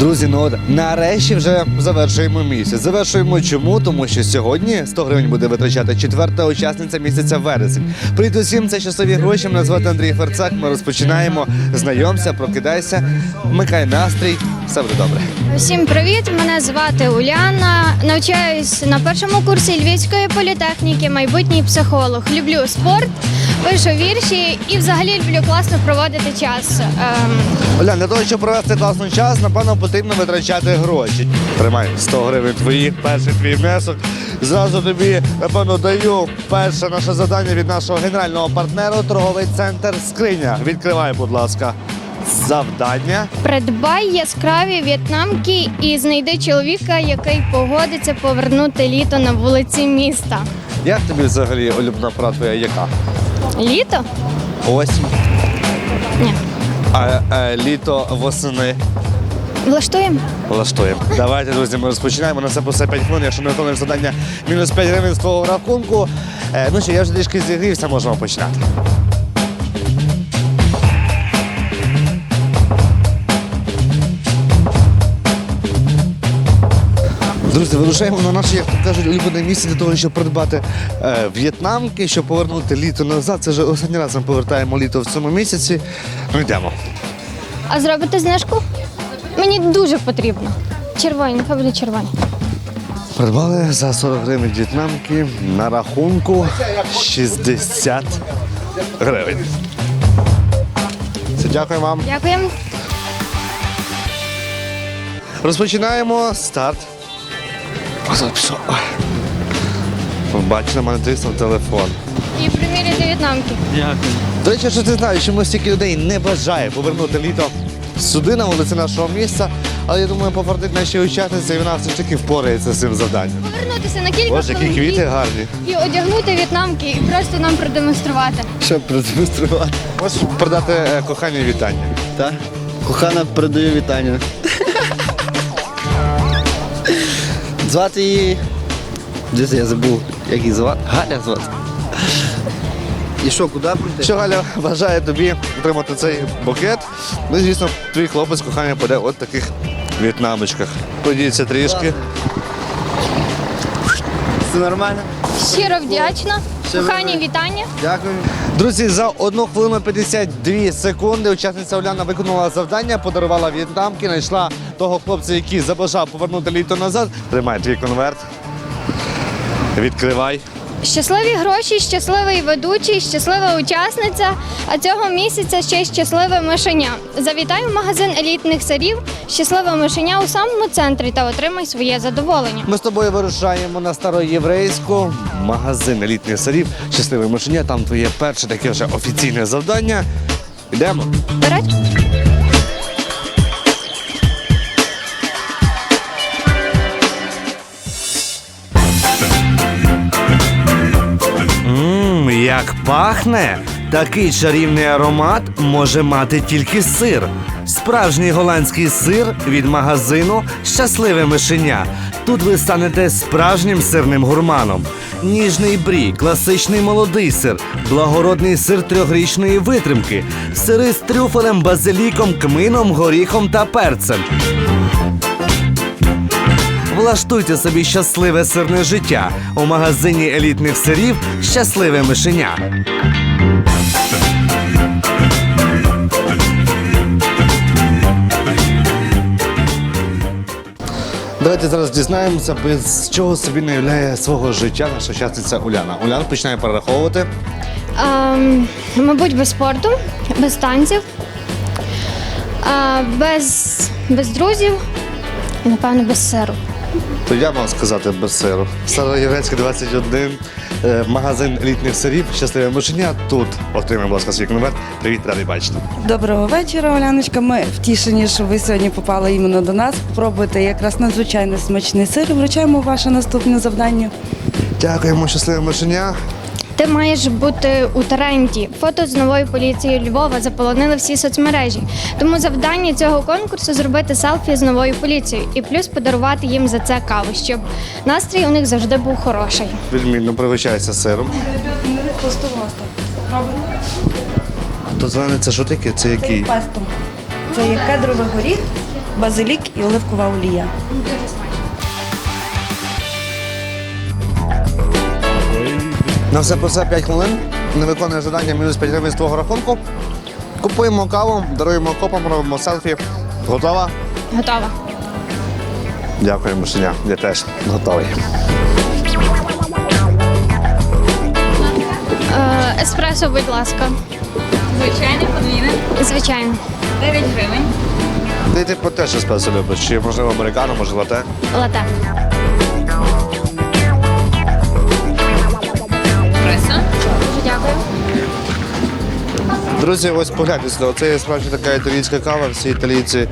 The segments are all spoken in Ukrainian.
Друзі, ну от нарешті вже завершуємо місяць. Завершуємо чому? Тому що сьогодні 100 гривень буде витрачати четверта учасниця місяця вересень. Привіт усім, це часові гроші. Мене звати Андрій Ферцак. Ми розпочинаємо. Знайомся, прокидайся, вмикай настрій. Все буде добре. Всім привіт! Мене звати Уляна. Навчаюсь на першому курсі Львівської політехніки, майбутній психолог. Люблю спорт, пишу вірші і взагалі люблю класно проводити час. Ем, Оля, для того, щоб провести класний час, напевно, потрібно витрачати гроші. Тримай 100 гривень твої, перший твій внесок. Зразу тобі, напевно, даю перше наше завдання від нашого генерального партнера, торговий центр Скриня. Відкривай, будь ласка, завдання. придбай яскраві в'єтнамки і знайди чоловіка, який погодиться повернути літо на вулиці міста. Як тобі взагалі улюблена пора твоя яка? Літо? Осінь. Ні. А, е, літо восени. Влаштуємо? Влаштуємо. Давайте, друзі, ми розпочинаємо. На це по 5 хвилин. Якщо не виконуєш завдання, мінус 5 гривень з твого рахунку. Е, ну що, я вже трішки зігрівся, можемо починати. Друзі, вирушаємо на наше, як то кажуть, улюблене місце для того, щоб придбати е, в'єтнамки, щоб повернути літо назад. Це вже останній раз ми повертаємо літо в цьому місяці. Ну йдемо. А зробити знижку? Мені дуже потрібно. Червоні, нехай буде червоні. Придбали за 40 гривень в'єтнамки на рахунку 60 гривень. Все, дякую вам. Дякуємо. Розпочинаємо старт. Ви Бачите, мене тиснув телефон. І приміряти в'єтнамки. Дякую. До речі, що ти знаєш, чому стільки людей не бажає повернути літо сюди на вулиці нашого місця, але я думаю, пофартить наші учасниці, і вона все ж таки впорається з цим завданням. Повернутися на кілька Боже, які хвилин квіти гарні. і одягнути в'єтнамки і просто нам продемонструвати. Щоб продемонструвати. Можеш продати е, кохання вітання. Так? Кохана передаю вітання. Звати її. Десь я забув, як її звати. Галя звати. І що, куди прийти? Що Галя бажає тобі отримати цей букет. Ну, звісно, твій хлопець кохання буде от таких в'єтнамочках. Подіться трішки. Все нормально? Щиро вдячна. Кохані вітання. Дякую. Друзі, за 1 хвилину 52 секунди учасниця Оляна виконала завдання, подарувала в'єтнамки, знайшла того хлопця, який забажав повернути літо назад. Тримай твій конверт. Відкривай. Щасливі гроші, щасливий ведучий, щаслива учасниця. А цього місяця ще й щасливе мишеня. Завітай в магазин елітних сирів, щасливе мишеня у самому центрі та отримай своє задоволення. Ми з тобою вирушаємо на староєврейську магазин елітних сирів. Щасливе мишеня. Там твоє перше таке вже офіційне завдання. Йдемо. Вперед. Як пахне! Такий чарівний аромат може мати тільки сир. Справжній голландський сир від магазину Щасливе мишеня. Тут ви станете справжнім сирним гурманом. Ніжний брі, класичний молодий сир, благородний сир трьохрічної витримки, сири з трюфелем, базиліком, кмином, горіхом та перцем. Влаштуйте собі щасливе сирне життя у магазині елітних сирів Щасливе мишеня. Давайте зараз дізнаємося, без чого собі не являє свого життя наша учасниця Уляна. Уляна починає перераховувати. Ем, мабуть, без спорту, без танців, е, без, без друзів і, напевно, без сиру. То я мав сказати без сиру. Староєвецька 21, е, магазин літніх сирів, щасливе мишеня. Тут отримаємо, будь ласка, свій конверт. Привіт, радий бачити. Доброго вечора, Оляночка. Ми втішені, що ви сьогодні попали іменно до нас. Пробуйте якраз надзвичайно смачний сир. Вручаємо ваше наступне завдання. Дякуємо, щасливе мишеня. Ти маєш бути у тренді. Фото з новою поліцією Львова заполонили всі соцмережі. Тому завдання цього конкурсу зробити селфі з новою поліцією і плюс подарувати їм за це каву, щоб настрій у них завжди був хороший. Відмінно пригощається сиром. То зелене це що таке? Це який? Пестом. Це є кедровий горіх, базилік і оливкова олія. На все про все 5 хвилин. Не виконує завдання мінус 5 гривень з твого рахунку. Купуємо каву, даруємо копам, робимо селфі. Готова? Готова. Дякую, Мишеня. Я теж готовий. Е, еспресо, будь ласка. Звичайний подвійний. Звичайно. 9 гривень. Ти типу теж еспресо любиш? Чи можливо американо, може лате? Лате. Друзі, ось погляньте. Оце є справді така італійська кава. Всі італійці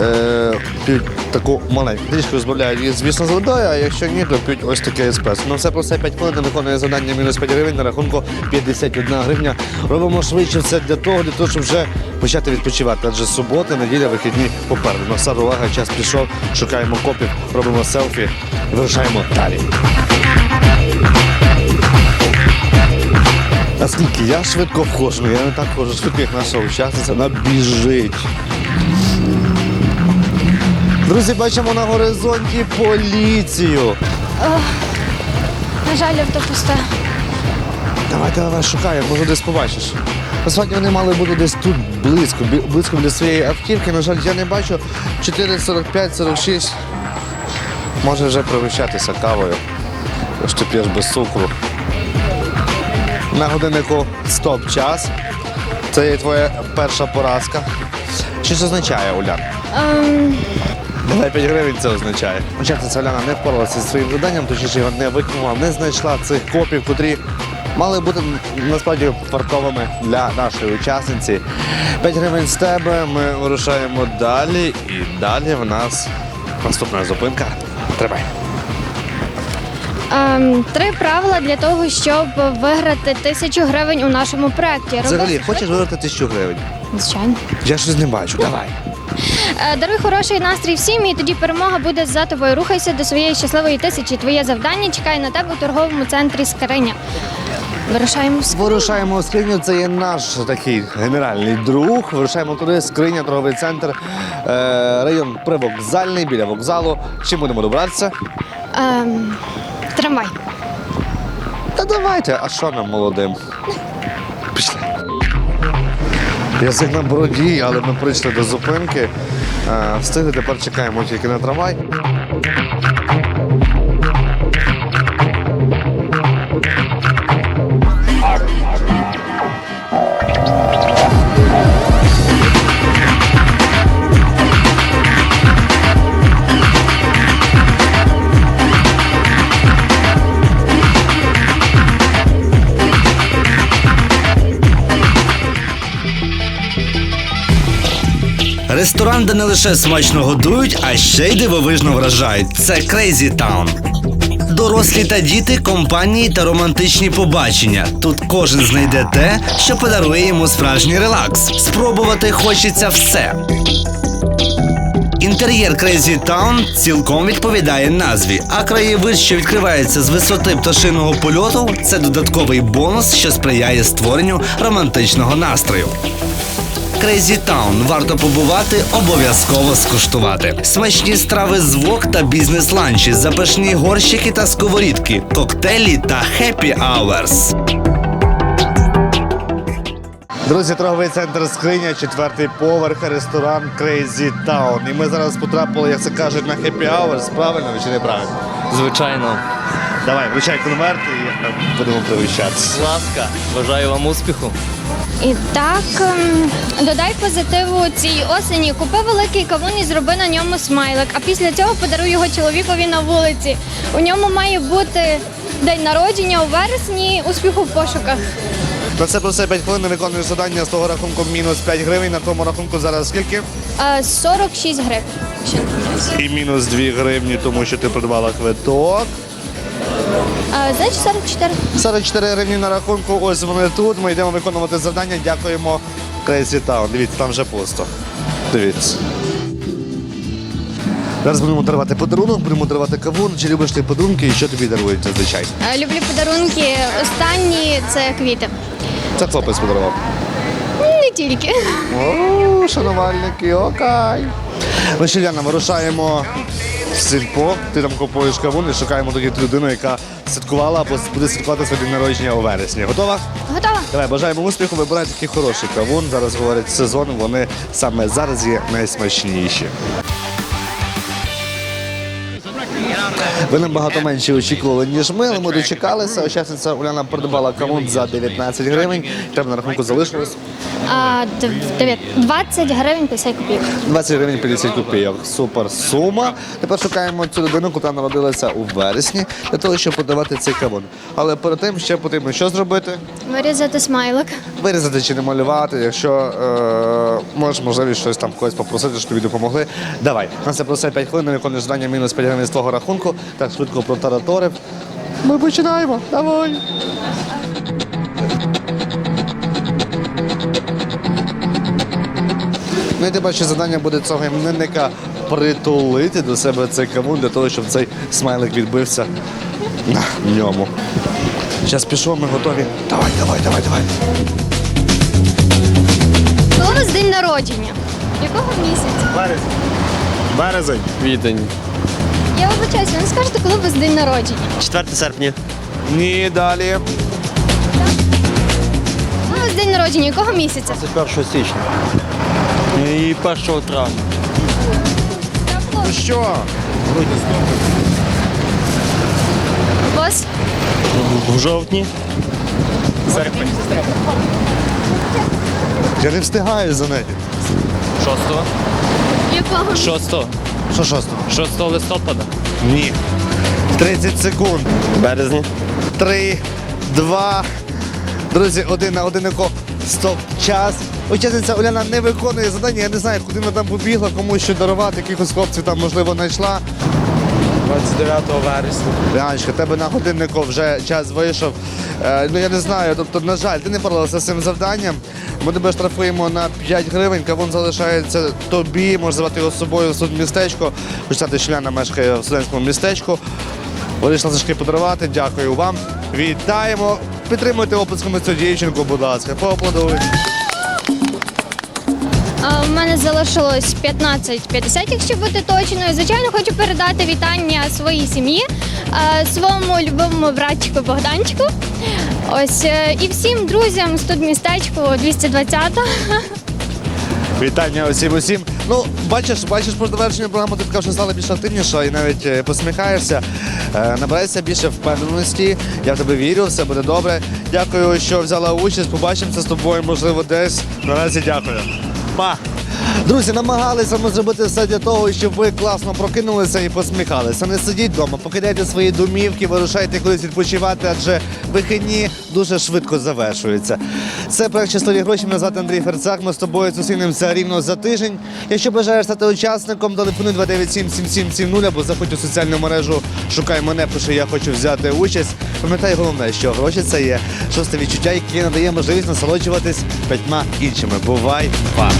е, п'ють таку маленьку. Трішки збавляють її, звісно, з водою, а якщо ні, то п'ють ось таке еспресо. Ну все про все 5 хвилин виконує завдання мінус 5 гривень на рахунку 51 гривня. Робимо швидше все для того, для того, щоб вже почати відпочивати. Адже субота, неділя, вихідні попереду. На все увага, час пішов, шукаємо копів, робимо селфі вирушаємо далі. Наскільки я швидко входжу, ну, я не так ходжу швидко, як наша учасниця, вона біжить. Друзі, бачимо на горизонті поліцію. На жаль, авто пусте. Давай, давай, шукай, може десь побачиш. Насправді вони мали бути десь тут близько, бі- близько біля своєї автівки. На жаль, я не бачу 4,45-46. Може вже пригощатися кавою. Що ти п'єш без цукру. На годиннику стоп час. Це є твоя перша поразка. Що це означає, Улян? Ем, Давай 5 гривень це означає. Учасниця Оляна не впоралася зі своїм завданням, точніше його не виконала, не знайшла цих копів, котрі мали бути насправді фартовими для нашої учасниці. 5 гривень з тебе. Ми вирушаємо далі. І далі в нас наступна зупинка. Тримай. Ем, три правила для того, щоб виграти тисячу гривень у нашому проєкті. Взагалі, хочеш виграти тисячу гривень? Звичайно. Я щось не бачу. Давай. Е, Даруй хороший настрій всім, і тоді перемога буде за тобою. Рухайся до своєї щасливої тисячі. Твоє завдання чекає на тебе у торговому центрі Скриня. Вирушаємо в Скриню. Вирушаємо в скриню. Це є наш такий генеральний друг. Вирушаємо туди, скриня, торговий центр, е, район привокзальний біля вокзалу. Чим будемо добратися? Ем, тримай. Та давайте, а що нам молодим? Пішли. Язик на бороді, але ми прийшли до зупинки. Е, Встигли, тепер чекаємо тільки на трамвай. Ресторан, де не лише смачно годують, а ще й дивовижно вражають. Це Crazy Town. Дорослі та діти, компанії та романтичні побачення. Тут кожен знайде те, що подарує йому справжній релакс. Спробувати хочеться все. Інтер'єр Crazy Town цілком відповідає назві, а краєвид, що відкривається з висоти пташиного польоту, це додатковий бонус, що сприяє створенню романтичного настрою. Crazy Town. Варто побувати, обов'язково скуштувати. Смачні страви з вок та бізнес-ланчі, запашні горщики та сковорідки, коктейлі та happy hours. Друзі, торговий центр скриня, четвертий поверх, ресторан Crazy Town. І ми зараз потрапили, як це кажуть, на happy hours. Правильно чи неправильно? Звичайно. Давай, вручай конверт і е, будемо пригощатися. Будь ласка, бажаю вам успіху. І так, ем, додай позитиву цій осені. Купи великий кавун і зроби на ньому смайлик. А після цього подаруй його чоловікові на вулиці. У ньому має бути день народження у вересні. Успіху в пошуках. На про все 5 хвилин виконуєш завдання з того рахунку мінус 5 гривень. На тому рахунку зараз скільки? Е, 46 гривень. І мінус 2 гривні, тому що ти придбала квиток. Значить 44. 44 гривні на рахунку. Ось вони тут. Ми йдемо виконувати завдання. Дякуємо Crazy Town. Дивіться, там вже пусто. Дивіться. Зараз будемо дарувати подарунок, будемо дарувати кавун. Чи любиш ти подарунки і що тобі дарують зазвичай? Е, Люблю подарунки. Останні це квіти. Це хлопець подарував. Не тільки. О, шанувальники. Ну що, Яна, вирушаємо в сільпо. Ти там купуєш кавун і шукаємо тоді людину, яка святкувала або буде святкувати своє день народження у вересні. Готова? Готова? Давай, бажаємо успіху, вибирай такий хороший кавун. Зараз говорять сезон, вони саме зараз є найсмачніші. Ви набагато менше очікували, ніж ми, але ми дочекалися. Учасниця Уляна придбала кавун за 19 гривень. Там на рахунку залишилось А, дев- дев'ят- 20 гривень 50 копійок. 20 гривень 50 копійок. Супер сума. Тепер шукаємо цю людину, яка народилася у вересні, для того, щоб подавати цей кавун. Але перед тим ще потрібно що зробити? Вирізати смайлик. Вирізати чи не малювати, якщо е, можеш можливість щось там когось попросити, щоб тобі допомогли. Давай. На це про 5 хвилин, виконуєш завдання мінус 5 гривень з твого рахунку. Так швидко протараторив. Ми починаємо. Давай. Ну і ти бачиш, завдання буде цього іменинника притулити до себе цей кавун для того, щоб цей смайлик відбився на ньому. Зараз пішов, ми готові. Давай, давай, давай, давай. Коли у вас день народження? Якого місяця? Березень. Березень. Відень. Я вибачаюся, ви не скажете, коли у вас день народження? 4 серпня. Ні, далі. Коли у вас день народження? Якого місяця? 1 січня. І 1 травня. Ну що? У вас? В жовтні. Я не встигаю за нею. 6 Якого? 6 Що 6? 6 листопада. Ні. 30 секунд. Березня. Три, два. Друзі, один на одинику. Стоп. Час. Учасниця Уляна не виконує завдання. Я не знаю, куди вона там побігла, комусь що дарувати, якихось хлопців там, можливо, знайшла. 29 вересня. Яночка, тебе на годиннику вже час вийшов. Е, ну я не знаю. Тобто, на жаль, ти не поралася з цим завданням. Ми тебе штрафуємо на 5 гривень, кавун залишається тобі, можеш звати його з собою в судмістечко. Хоч знати, що Ляна мешкає в студентському містечку. Вирішила зашки подарувати. Дякую вам. Вітаємо. Підтримуйте оплесками цю дівчинку, будь ласка. Поаплодуйте. У мене залишилось 15-50, якщо бути точною. Звичайно, хочу передати вітання своїй сім'ї, е, своєму любимому братчику Богданчику. Ось е, і всім друзям з тут містечку 220 Вітання усім усім. Ну, бачиш, бачиш, по завершенню програми ти така вже стала більш активніша і навіть е, посміхаєшся. Набираєшся більше впевненості. Я в тебе вірю, все буде добре. Дякую, що взяла участь. Побачимося з тобою, можливо, десь. Наразі дякую. Па! Друзі, намагалися ми зробити все для того, щоб ви класно прокинулися і посміхалися. Не сидіть вдома, покидайте свої домівки, вирушайте кудись відпочивати, адже вихідні дуже швидко завершуються. Це проект «Щасливі гроші. Мене звати Андрій Ферцак. Ми з тобою зустрінемося рівно за тиждень. Якщо бажаєш стати учасником, телефонуй 297 7770 або заходь у соціальну мережу Шукай мене, пиши я хочу взяти участь. Пам'ятай головне, що гроші це є шосте відчуття, яке надає можливість насолоджуватись п'ятьма іншими. Бувай, па!